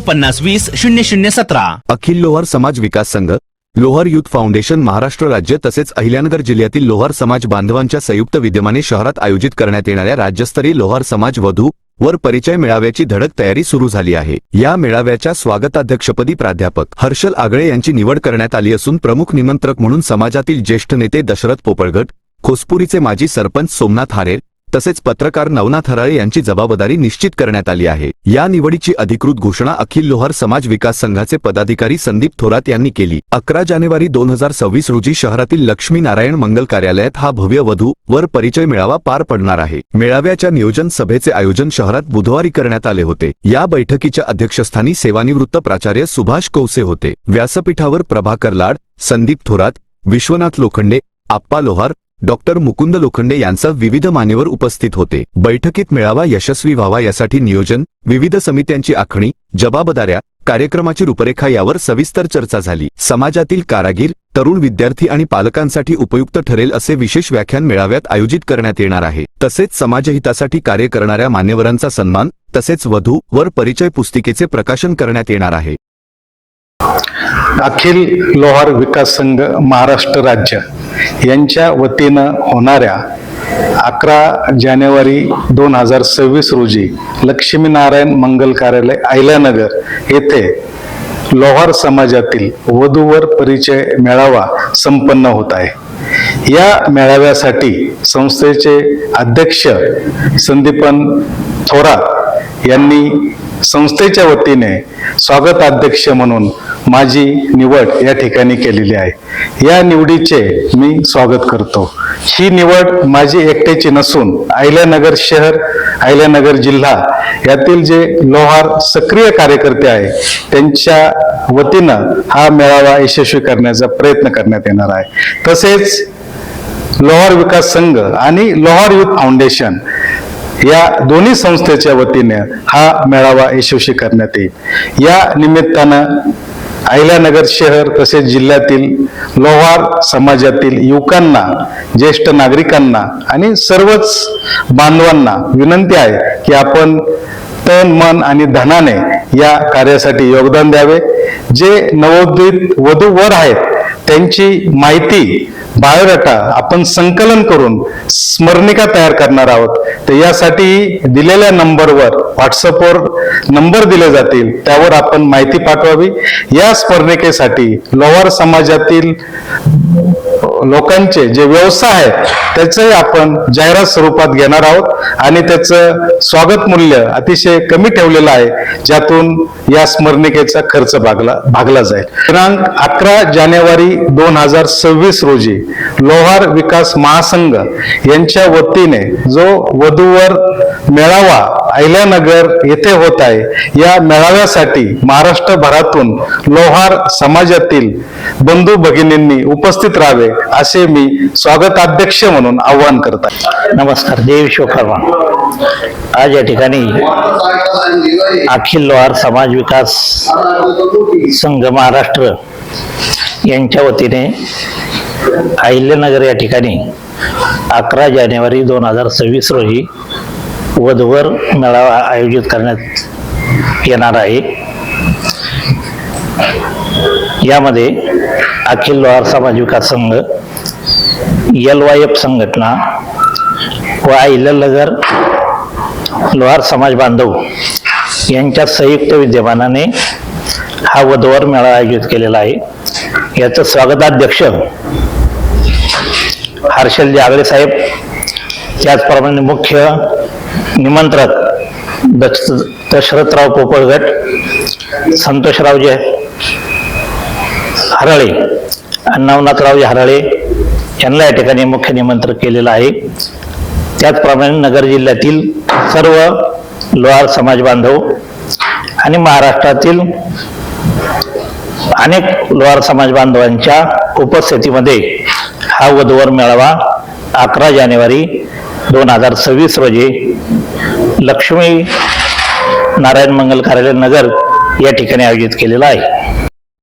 पन्नास वीस शून्य शून्य सतरा. अखिल लोहार समाज विकास संघ लोहार युथ फाउंडेशन महाराष्ट्र राज्य तसेच अहिल्यानगर जिल्ह्यातील लोहार समाज बांधवांच्या संयुक्त विद्यमाने शहरात आयोजित करण्यात येणाऱ्या राज्यस्तरीय लोहार समाज वधू वर परिचय मेळाव्याची धडक तयारी सुरू झाली आहे. या मेळाव्याच्या स्वागताध्यक्षपदी प्राध्यापक हर्षल आगळे यांची निवड करण्यात आली असून प्रमुख निमंत्रक म्हणून समाजातील ज्येष्ठ नेते दशरथ पोपळगट खोसपुरीचे माजी सरपंच सोमनाथ हारेर तसेच पत्रकार नवनाथ हराळे यांची जबाबदारी निश्चित करण्यात आली आहे. या निवडीची अधिकृत घोषणा अखिल लोहार समाज विकास संघाचे पदाधिकारी संदीप थोरात यांनी केली. अकरा जानेवारी दोन हजार सव्वीस रोजी शहरातील लक्ष्मीनारायण मंगल कार्यालयात हा भव्य वधू वर परिचय मेळावा पार पडणार आहे. मेळाव्याच्या नियोजन सभेचे आयोजन शहरात बुधवारी करण्यात आले होते. या बैठकीच्या अध्यक्षस्थानी सेवानिवृत्त प्राचार्य सुभाष कौसे होते. व्यासपीठावर प्रभाकर लाड संदीप थोरात विश्वनाथ लोखंडे आप्पा लोहार डॉक्टर मुकुंद लोखंडे यांचा विविध मान्यवर उपस्थित होते. बैठकीत मेळावा यशस्वी व्हावा यासाठी नियोजन विविध समित्यांची आखणी जबाबदाऱ्या कार्यक्रमाची रूपरेखा यावर सविस्तर चर्चा झाली. समाजातील कारागीर तरुण विद्यार्थी आणि पालकांसाठी उपयुक्त ठरेल असे विशेष व्याख्यान मेळाव्यात आयोजित करण्यात येणार आहे. तसेच समाजहितासाठी कार्य करणाऱ्या मान्यवरांचा सन्मान तसेच वधू वर परिचय पुस्तिकेचे प्रकाशन करण्यात येणार आहे. अखिल लोहार विकास संघ महाराष्ट्र राज्य. यांच्या वतीनं होणाऱ्या अकरा जानेवारी दोन हजार सव्वीस रोजी लक्ष्मीनारायण मंगल कार्यालय आयल्यानगर येथे लोहार समाजातील वधूवर परिचय मेळावा संपन्न होत आहे. या मेळाव्यासाठी संस्थेचे अध्यक्ष संदीपन थोरात यांनी संस्थेच्या वतीने स्वागताध्यक्ष म्हणून माझी निवड या ठिकाणी केलेली आहे. या निवडीचे मी स्वागत करतो. ही निवड माझी एकट्याची नसून अहिल्यानगर शहर अहिल्यानगर जिल्हा यातील जे लोहार सक्रिय कार्यकर्ते आहे त्यांच्या वतीनं हा मेळावा यशस्वी करण्याचा प्रयत्न करण्यात येणार आहे. तसेच लोहार विकास संघ आणि लोहार युथ फाउंडेशन या दोन्ही संस्थेच्या वतीने हा मेळावा यशस्वी करण्यात येईल. या निमित्तानं अहिल्यानगर शहर तसेच जिल्ह्यातील लोहार समाजातील युवकांना ज्येष्ठ नागरिकांना आणि सर्वच बांधवांना विनंती आहे की आपण तन मन आणि धनाने या कार्यासाठी योगदान द्यावे. जे नवोदित वधू वर आहेत त्यांची माहिती बायोडाटा आपण संकलन करून स्मरणिका तयार करणार आहोत. तर यासाठी दिलेल्या नंबरवर व्हॉट्सअपवर नंबर दिले जातील त्यावर आपण माहिती पाठवावी. या स्मरणिकेसाठी लोहार समाजातील लोकांचे जे व्यवसाय आहेत त्याचंही आपण जाहिरात स्वरूपात घेणार आहोत. आणि त्याचं स्वागत मूल्य अतिशय कमी ठेवलेलं आहे ज्यातून या स्मरणिकेचा खर्च भागला भागला जाईल. दिनांक अकरा जानेवारी दोन हजार सव्वीस रोजी लोहार विकास महासंघ यांच्या वतीने जो वधूवर मेळावा अहिल्यानगर येथे होत आहे या मेळाव्यासाठी महाराष्ट्रभरातून लोहार समाजातील बंधू भगिनींनी उपस्थित राहावे असे मी स्वागताध्यक्ष म्हणून आवाहन करत आहे. नमस्कार जय विश्वकर्मा. आज या ठिकाणी अखिल लोहार समाज विकास संघ महाराष्ट्र यांच्या वतीने अहिल्यानगर या ठिकाणी अकरा जानेवारी दोन हजार सव्वीस रोजी वधवर मेळावा आयोजित करण्यात येणार आहे. यामध्ये अखिल लोहार समाज विकास संघ एल वाय एफ संघटना व आईलगर लोहार समाज बांधव यांच्या संयुक्त विद्यमानाने हा वधवर मेळा आयोजित केलेला आहे. याचं स्वागताध्यक्ष हर्षल जागळे साहेब त्याचप्रमाणे मुख्य निमंत्रक दक्ष दशरथराव पोपळगट संतोषरावजे हरळे नवनाथरावजी हरळे यांना या ठिकाणी मुख्य निमंत्रण केलेलं आहे. त्याचप्रमाणे नगर जिल्ह्यातील सर्व लोहार समाज बांधव आणि महाराष्ट्रातील अनेक लोहार समाज बांधवांच्या उपस्थितीमध्ये हा वधूवर मेळावा अकरा जानेवारी दोन हजार सव्वीस रोजी लक्ष्मी नारायण मंगल कार्यालय नगर या ठिकाणी आयोजित केलेला आहे.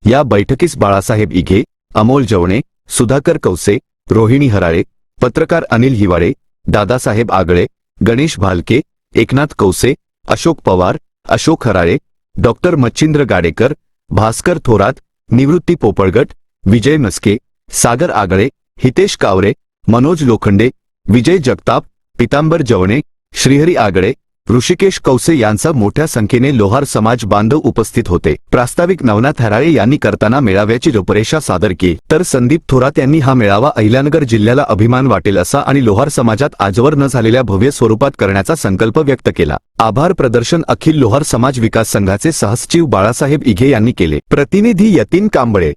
या बैठकीस बाळासाहेब इघे, अमोल जवणे, सुधाकर कौसे, रोहिणी हराळे, पत्रकार अनिल हिवाळे, दादासाहेब आगळे, गणेश भालके, एकनाथ कौसे, अशोक पवार, अशोक हराळे, डॉक्टर मच्छिंद्र गाडेकर, भास्कर थोरात, निवृत्ती पोपळगट, विजय मस्के सागर आगळे, हितेश कावरे, मनोज लोखंडे, विजय जगताप, पितांबर जवणे, श्रीहरी आगळे ऋषिकेश कौसे यांचा मोठ्या संख्येने लोहार समाज बांधव उपस्थित होते. प्रास्ताविक नवनाथ हराळे यांनी करताना मेळाव्याची रूपरेषा सादर केली. तर संदीप थोरात यांनी हा मेळावा अहिल्यानगर जिल्ह्याला अभिमान वाटेल असा आणि लोहार समाजात आजवर न झालेल्या भव्य स्वरूपात करण्याचा संकल्प व्यक्त केला. आभार प्रदर्शन अखिल लोहार समाज विकास संघाचे सहसचिव बाळासाहेब इघे यांनी केले. प्रतिनिधी यतीन कांबळे.